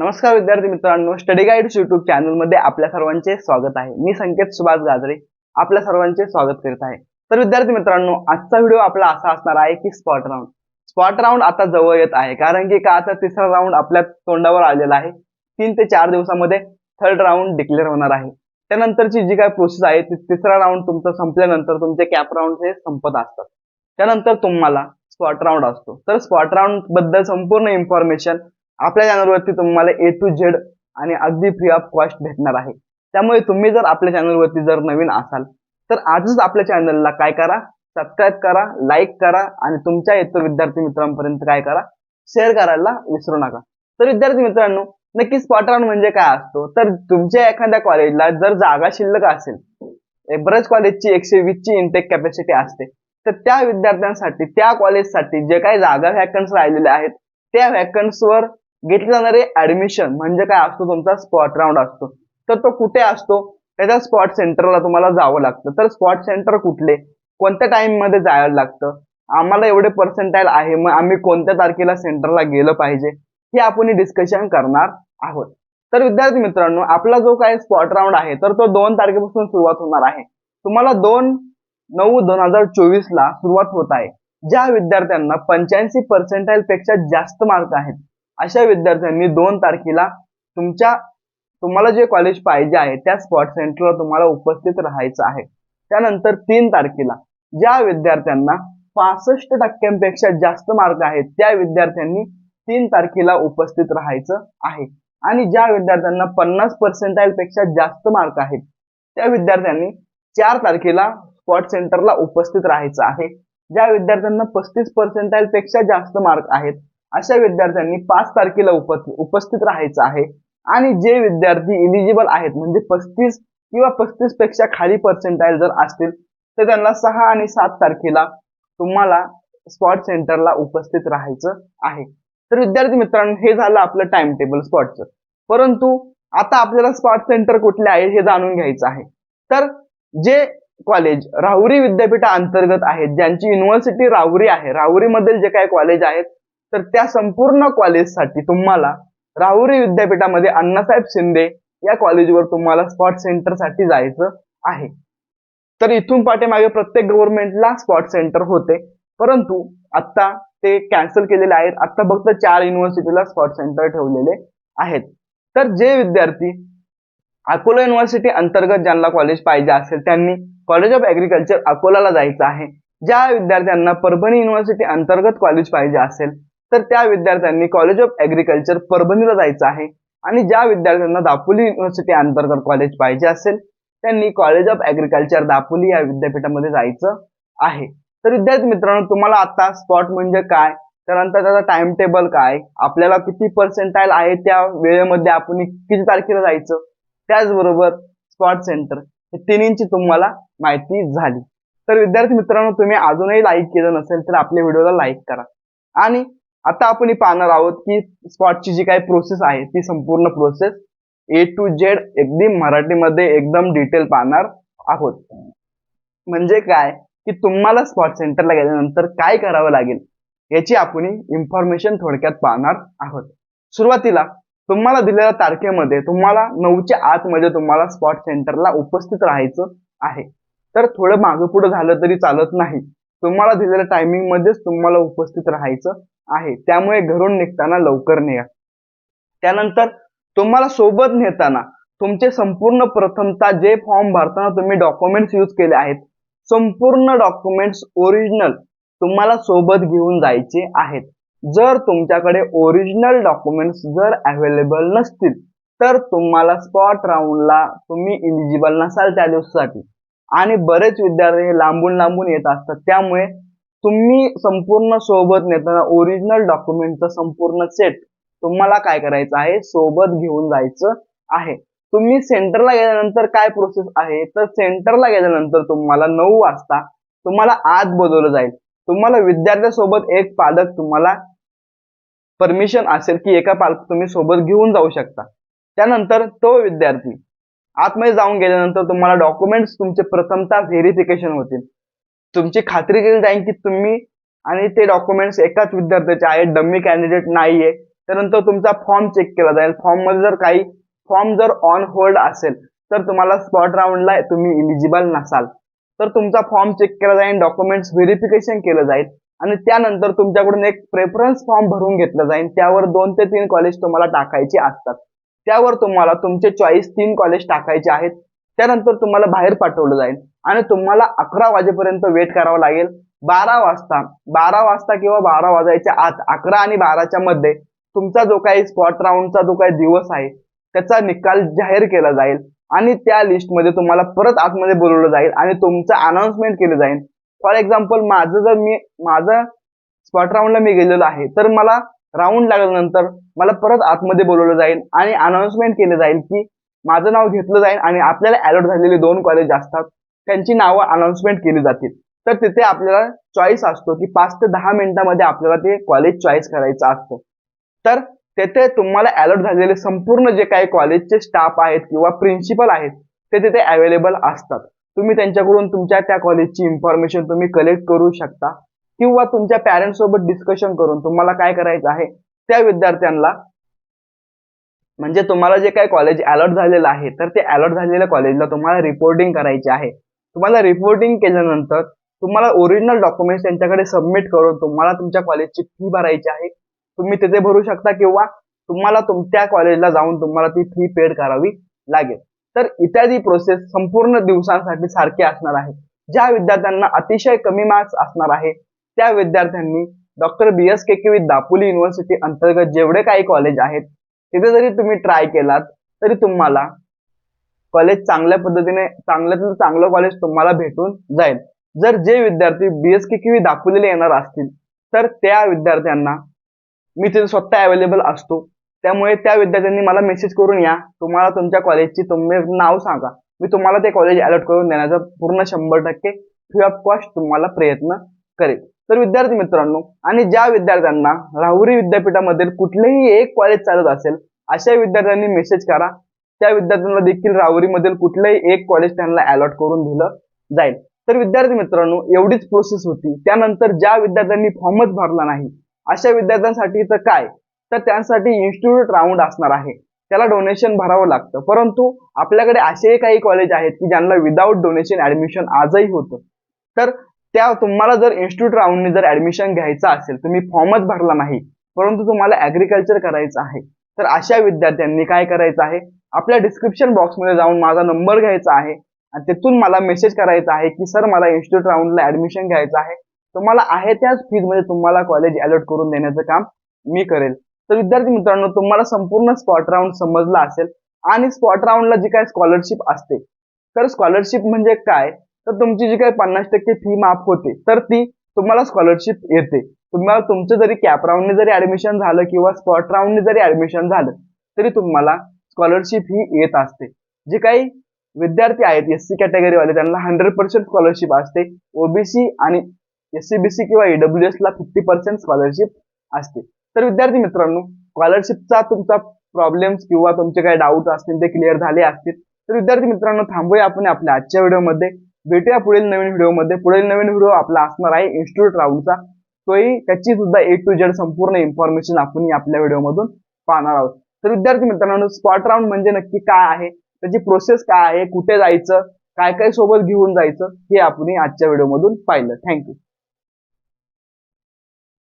नमस्कार विद्यार्थी मित्रांनो स्टडी गाईड्स युट्यूब चॅनलमध्ये आपल्या सर्वांचे स्वागत आहे. मी संकेत सुभाष गाजरे आपल्या सर्वांचे स्वागत करीत आहे. तर विद्यार्थी मित्रांनो आजचा व्हिडिओ आपला असा असणार आहे की स्पॉट राऊंड स्पॉट राऊंड आता जवळ येत आहे कारण की का आता तिसरा राऊंड आपल्या तोंडावर आलेला आहे. तीन ते चार दिवसामध्ये थर्ड राऊंड डिक्लेअर होणार आहे. त्यानंतरची जी काय प्रोसेस आहे ती तिसरा राऊंड तुमचा संपल्यानंतर तुमचे कॅप राऊंड हे संपत असतात. त्यानंतर तुम्हाला स्पॉट राऊंड असतो. तर स्पॉट राऊंडबद्दल संपूर्ण इन्फॉर्मेशन आपल्या चॅनलवरती तुम्हाला ए टू झेड आणि अगदी फ्री ऑफ कॉस्ट भेटणार आहे. त्यामुळे तुम्ही जर आपल्या चॅनलवरती जर नवीन असाल तर आजच आपल्या चॅनलला काय करा? सबस्क्राईब करा लाईक करा आणि तुमच्या येतो विद्यार्थी मित्रांपर्यंत काय करा? शेअर करायला विसरू नका. तर विद्यार्थी मित्रांनो नक्की स्पॉट राऊंड म्हणजे काय असतो? तर तुमच्या एखाद्या कॉलेजला जर जागा शिल्लक असेल बरेच कॉलेजची एकशे वीस ची कॅपॅसिटी असते तर त्या विद्यार्थ्यांसाठी त्या कॉलेजसाठी जे काही जागा व्हॅकन्स राहिलेले आहेत त्या व्हॅकन्सवर घेतले जाणारे ऍडमिशन म्हणजे काय असतो तुमचा स्पॉट राऊंड असतो. तर तो कुठे असतो? त्याच्या स्पॉट सेंटरला तुम्हाला जावं लागतं. तर स्पॉट सेंटर कुठले? कोणत्या टाइममध्ये जायला लागतं? आम्हाला एवढे पर्सेंटाईल आहे. मग आम्ही कोणत्या तारखेला सेंटरला गेलं पाहिजे? हे आपण डिस्कशन करणार आहोत. तर विद्यार्थी मित्रांनो आपला जो काय स्पॉट राऊंड आहे तर तो दोन तारखेपासून सुरुवात होणार आहे. तुम्हाला दोन नऊ दोन हजार चोवीस ला सुरुवात होत आहे. ज्या विद्यार्थ्यांना पंच्याऐंशी पर्सेंटाईल पेक्षा जास्त मार्क आहेत अशा विद्यार्थ्यांनी दोन तारखेला तुमच्या तुम्हाला जे कॉलेज पाहिजे आहे त्या स्पॉट सेंटरला तुम्हाला उपस्थित राहायचं आहे. त्यानंतर तीन तारखेला ज्या विद्यार्थ्यांना पासष्ट टक्क्यांपेक्षा जास्त मार्क आहेत त्या विद्यार्थ्यांनी तीन तारखेला उपस्थित राहायचं आहे. आणि ज्या विद्यार्थ्यांना पन्नास पर्सेंटाईल पेक्षा जास्त मार्क आहेत त्या विद्यार्थ्यांनी चार तारखेला स्पॉट सेंटरला उपस्थित राहायचं आहे. ज्या विद्यार्थ्यांना पस्तीस पर्सेंटाईल पेक्षा जास्त मार्क आहेत अशा विद्यार्थ्यांनी पाच तारखेला उपस्थित राहायचं आहे. आणि जे विद्यार्थी इलिजिबल आहेत म्हणजे पस्तीस किंवा पस्तीसपेक्षा खाली पर्सेंटाईल जर असतील तर त्यांना सहा आणि सात तारखेला तुम्हाला स्पॉट सेंटरला उपस्थित राहायचं आहे. तर विद्यार्थी मित्रांनो हे झालं आपलं टाइम टेबल स्पॉटचं परंतु आता आपल्याला स्पॉट सेंटर कुठले आहे हे जाणून घ्यायचं आहे. तर जे कॉलेज राहुरी विद्यापीठा अंतर्गत आहेत ज्यांची युनिव्हर्सिटी राहुरी आहे राहुरीमधील जे काही कॉलेज आहेत तर त्या संपूर्ण कॉलेजसाठी तुम्हाला राहुरी विद्यापीठामध्ये अण्णासाहेब शिंदे या कॉलेजवर तुम्हाला स्पॉट सेंटरसाठी जायचं आहे. तर इथून पाठीमागे प्रत्येक गव्हर्नमेंटला स्पॉट सेंटर होते. परंतु आता ते कॅन्सल केलेले आहेत. आता फक्त चार युनिव्हर्सिटीला स्पॉट सेंटर ठेवलेले आहेत. तर जे विद्यार्थी अकोला युनिव्हर्सिटी अंतर्गत ज्यांना कॉलेज पाहिजे असेल त्यांनी कॉलेज ऑफ ऍग्रिकल्चर अकोलाला जायचं आहे. ज्या विद्यार्थ्यांना परभणी युनिव्हर्सिटी अंतर्गत कॉलेज पाहिजे असेल तर त्या विद्यार्थ्यांनी कॉलेज ऑफ ऍग्रिकल्चर परभणीला जायचं आहे. आणि ज्या विद्यार्थ्यांना दापोली युनिव्हर्सिटी अंतर्गत कॉलेज पाहिजे असेल त्यांनी कॉलेज ऑफ ऍग्रिकल्चर दापोली या विद्यापीठामध्ये जायचं आहे. तर विद्यार्थी मित्रांनो तुम्हाला आता स्पॉट म्हणजे काय? त्यानंतर त्याचा टाइम टेबल काय? आपल्याला किती पर्सेंटाईल आहे त्या वेळेमध्ये आपण किती तारखेला जायचं? त्याचबरोबर स्पॉट सेंटर हे तिन्हींची तुम्हाला माहिती झाली. तर विद्यार्थी मित्रांनो तुम्ही अजूनही लाईक केलं नसेल तर आपल्या व्हिडिओला लाईक करा. आणि आता आपण पाहणार आहोत की स्पॉटची जी काही प्रोसेस आहे ती संपूर्ण प्रोसेस ए टू झेड एकदम मराठीमध्ये एकदम डिटेल पाहणार आहोत. म्हणजे काय? की तुम्हाला स्पॉट सेंटरला गेल्यानंतर काय करावं लागेल? याची आपण इन्फॉर्मेशन थोडक्यात पाहणार आहोत. सुरुवातीला तुम्हाला दिलेल्या तारखेमध्ये तुम्हाला नऊच्या आतमध्ये तुम्हाला स्पॉट सेंटरला उपस्थित राहायचं आहे. तर थोडं मागं पुढे झालं तरी चालत नाही. तुम्हाला दिलेल्या टायमिंग मध्येच तुम्हाला उपस्थित राहायचं आहे. त्यामुळे घरून निघताना लवकर निघा. त्यानंतर तुम्हाला सोबत नेताना तुमचे संपूर्ण प्रथमता जे फॉर्म भरताना तुम्ही डॉक्युमेंट्स यूज केले आहेत संपूर्ण डॉक्युमेंट्स ओरिजिनल तुम्हाला सोबत घेऊन जायचे आहेत. जर तुमच्याकडे ओरिजिनल डॉक्युमेंट्स जर अवेलेबल नसतील तर तुम्हाला स्पॉट राऊंडला तुम्ही इलिजिबल नसाल त्या दिवसासाठी. आणि बरेच विद्यार्थी लांबून लांबून येत असतात. त्यामुळे तुम्ही संपूर्ण सोबत नेताना ओरिजिनल डॉक्युमेंटचा संपूर्ण सेट तुम्हाला काय करायचं आहे? सोबत घेऊन जायचं आहे. तुम्ही सेंटरला गेल्यानंतर काय प्रोसेस आहे? तर सेंटरला गेल्यानंतर तुम्हाला नऊ वाजता तुम्हाला आत बदललं जाईल. तुम्हाला विद्यार्थ्यासोबत एक पालक तुम्हाला परमिशन असेल की एका पालक तुम्ही सोबत घेऊन जाऊ शकता. त्यानंतर तो विद्यार्थी आतमध्ये जाऊन गेल्यानंतर तुम्हाला डॉक्युमेंट्स तुमचे प्रथमता व्हेरिफिकेशन होतील. तुमची खात्री केली जाईल की तुम्ही आणि ते डॉक्युमेंट्स एकाच विद्यार्थ्याचे आहेत. डम्मी कॅन्डिडेट नाहीये. त्यानंतर तुमचा फॉर्म चेक केला जाईल. फॉर्ममध्ये जर काही फॉर्म जर ऑन होल्ड असेल तर तुम्हाला स्पॉट राऊंडला तुम्ही इलिजिबल नसाल. तर तुमचा फॉर्म चेक केला जाईल डॉक्युमेंट्स व्हेरिफिकेशन केलं जाईल आणि त्यानंतर तुमच्याकडून एक प्रेफरन्स फॉर्म भरून घेतला जाईल. त्यावर दोन ते तीन कॉलेज तुम्हाला टाकायचे असतात. त्यावर तुम्हाला तुमचे चॉईस तीन कॉलेज टाकायचे आहेत. त्यानंतर तुम्हाला बाहेर पाठवलं जाईल. आणि तुम्हाला अकरा वाजेपर्यंत वेट करावं लागेल. बारा वाजता बारा वाजता किंवा बारा वाजायच्या आत अकरा आणि बाराच्या मध्ये तुमचा जो काही स्पॉट राऊंडचा जो काही दिवस आहे त्याचा निकाल जाहीर केला जाईल. आणि त्या लिस्टमध्ये तुम्हाला परत आतमध्ये बोलवलं जाईल आणि तुमचं अनाउन्समेंट केलं जाईल. फॉर एक्झाम्पल माझं जर मी माझं स्पॉट राऊंडला मी गेलेलो आहे तर मला राऊंड लागल्यानंतर मला परत आतमध्ये बोलवलं जाईल आणि अनाउन्समेंट केलं जाईल की माझं नाव घेतलं जाईल आणि आपल्याला अलॉट झालेले दोन कॉलेज असतात. त्यांची नावं अनाउन्समेंट केली जातील. तर तिथे आपल्याला चॉईस असतो की पाच ते दहा मिनिटामध्ये आपल्याला ते कॉलेज चॉईस करायचं असतं. तर तेथे तुम्हाला अलॉट झालेले संपूर्ण जे काही कॉलेजचे स्टाफ आहेत किंवा प्रिन्सिपल आहेत ते तिथे अवेलेबल असतात. तुम्ही त्यांच्याकडून तुमच्या त्या कॉलेजची इन्फॉर्मेशन तुम्ही कलेक्ट करू शकता. किंवा तुमच्या पॅरेंट्स सोबत डिस्कशन करून तुम्हाला काय करायचं आहे त्या विद्यार्थ्यांना म्हणजे तुम्हाला जे काही कॉलेज अलॉट झालेलं आहे तर ते अलॉट झालेल्या कॉलेजला तुम्हाला रिपोर्टिंग करायचे आहे. तुम्हाला रिपोर्टिंग केल्यानंतर तुम्हाला ओरिजिनल डॉक्युमेंट्स त्यांच्याकडे सबमिट करून तुम्हाला तुमच्या कॉलेजची फी भरायची आहे. तुम्ही तिथे भरू शकता किंवा तुम्हाला तुमच्या कॉलेजला जाऊन तुम्हाला ती फी पेड करावी लागेल. तर इत्यादी प्रोसेस संपूर्ण दिवसांसाठी सारखी असणार आहे ज्या विद्यार्थ्यांना अतिशय कमी मार्क्स असणार आहे त्या विद्यार्थ्यांनी doctor B S K K Dapoli university अंतर्गत जेवढे काही कॉलेज आहेत तिथे जरी तुम्ही ट्राय केलात तरी तुम्हाला कॉलेज चांगल्या पद्धतीने चांगल्यातलं चांगलं कॉलेज तुम्हाला भेटून जाईल. जर जे विद्यार्थी बी एस के किवी दाखवलेले येणार असतील तर त्या विद्यार्थ्यांना मी तिथे स्वतः अवेलेबल असतो. त्यामुळे त्या विद्यार्थ्यांनी मला मेसेज करून या. तुम्हाला तुमच्या कॉलेजची तुम्ही नाव सांगा. मी तुम्हाला ते कॉलेज अलर्ट करून देण्याचा पूर्ण शंभर टक्के फ्री ऑफ कॉस्ट तुम्हाला प्रयत्न करेल. तर विद्यार्थी मित्रांनो आणि ज्या विद्यार्थ्यांना राहुरी विद्यापीठामधील कुठलेही एक कॉलेज चालत असेल अशा विद्यार्थ्यांनी मेसेज करा. त्या विद्यार्थ्यांना देखील राहुरीमधील कुठलंही एक कॉलेज त्यांना अलॉट करून दिलं जाईल. तर विद्यार्थी मित्रांनो एवढीच प्रोसेस होती. त्यानंतर ज्या विद्यार्थ्यांनी फॉर्मच भरला नाही अशा विद्यार्थ्यांसाठी तर काय? तर त्यांसाठी इन्स्टिट्यूट राऊंड असणार आहे. त्याला डोनेशन भरावं लागतं. परंतु आपल्याकडे असेही काही कॉलेज आहेत की ज्यांना विदाऊट डोनेशन ऍडमिशन आजही होतं. तर त्या तुम्हाला जर इन्स्टिट्यूट राऊंडने जर ऍडमिशन घ्यायचं असेल तुम्ही फॉर्मच भरला नाही परंतु तुम्हाला ऍग्रिकल्चर करायचं आहे तर अशा विद्यार्थ्यांनी काय करायचं आहे? आपल्या डिस्क्रिप्शन बॉक्समध्ये जाऊन माझा नंबर घ्यायचा आहे. आणि तिथून मला मेसेज करायचा आहे की सर मला इन्स्टिट्यूट राऊंडला ऍडमिशन घ्यायचं आहे. तुम्हाला आहे त्याच फीजमध्ये तुम्हाला कॉलेज अलॉट करून देण्याचं काम मी करेल. तर विद्यार्थी मित्रांनो तुम्हाला संपूर्ण स्पॉट राऊंड समजला असेल. आणि स्पॉट राऊंडला जी काय स्कॉलरशिप असते. तर स्कॉलरशिप म्हणजे काय? तर तुमची जी काही पन्नास टक्के फी माफ होते तर ती तुम्हाला स्कॉलरशिप येते. तुम्हाला तुमचं जरी कॅप राऊंडने जरी ऍडमिशन झालं किंवा स्पॉट राऊंडने जरी ऍडमिशन झालं तरी तुम्हाला स्कॉलरशिप ही येत असते. जे काही विद्यार्थी आहेत एस सी कॅटेगरीवाले त्यांना हंड्रेड पर्सेंट स्कॉलरशिप असते. ओबीसी आणि एस सी बी सी किंवा ईडब्ल्यू एस ला फिफ्टी पर्सेंट स्कॉलरशिप असते. तर विद्यार्थी मित्रांनो स्कॉलरशिपचा तुमचा प्रॉब्लेम्स किंवा तुमचे काही डाऊट असतील ते क्लिअर झाले असतील. तर विद्यार्थी मित्रांनो थांबूया आपण आपल्या आजच्या व्हिडिओमध्ये. भेटूया पुढील नवीन व्हिडिओमध्ये. पुढील नवीन व्हिडिओ आपला असणार आहे इन्स्टिट्यूट राऊंडचा तोही त्याची सुद्धा ए टू जेड संपूर्ण इन्फॉर्मेशन आपण आपल्या व्हिडिओमधून पाहणार आहोत. तर विद्यार्थी मित्रांनो स्पॉट राऊंड म्हणजे नक्की काय आहे? त्याची प्रोसेस काय आहे? कुठे जायचं? काय काय सोबत घेऊन जायचं? हे आपण आजच्या व्हिडिओमधून पाहिलं. थँक्यू